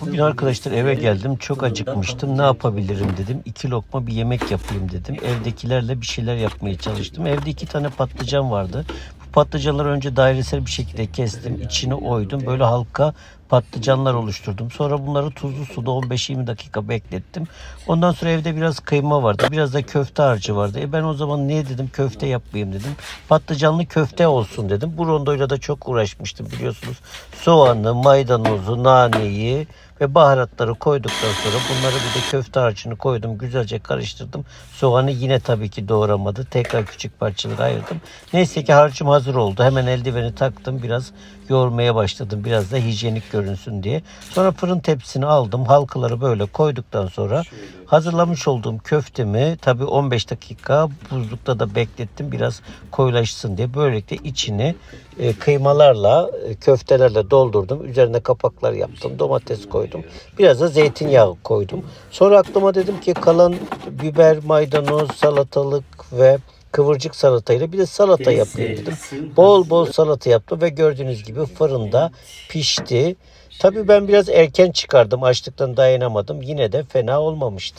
Bugün arkadaşlar eve geldim. Çok acıkmıştım. Ne yapabilirim dedim. İki lokma bir yemek yapayım dedim. Evdekilerle bir şeyler yapmaya çalıştım. Evde iki tane patlıcan vardı. Bu patlıcanları önce dairesel bir şekilde kestim. İçine oydum. Böyle halka patlıcanlar oluşturdum. Sonra bunları tuzlu suda 15-20 dakika beklettim. Ondan sonra evde biraz kıyma vardı. Biraz da köfte harcı vardı. E ben o zaman niye dedim köfte yapmayayım dedim. Patlıcanlı köfte olsun dedim. Bu rondoyla da çok uğraşmıştım biliyorsunuz. Soğanı, maydanozu, naneyi ve baharatları koyduktan sonra bunları bir de köfte harcını koydum. Güzelce karıştırdım. Soğanı yine tabii ki doğramadı. Tekrar küçük parçalara ayırdım. Neyse ki harcım hazır oldu. Hemen eldiveni taktım. Biraz yoğurmaya başladım. Biraz da hijyenik görünsün diye. Sonra fırın tepsisini aldım. Halkaları böyle koyduktan sonra hazırlamış olduğum köftemi tabii 15 dakika buzlukta da beklettim. Biraz koyulaşsın diye. Böylelikle içini e, kıymalarla, e, köftelerle doldurdum. Üzerine kapaklar yaptım. Domates koydum. Biraz da zeytinyağı koydum. Sonra aklıma dedim ki kalan biber, maydanoz, salatalık ve kıvırcık salatayla bir de salata yapayım dedim. Bol bol salata yaptım ve gördüğünüz gibi fırında pişti. Tabii ben biraz erken çıkardım. Açlıktan dayanamadım. Yine de fena olmamıştı.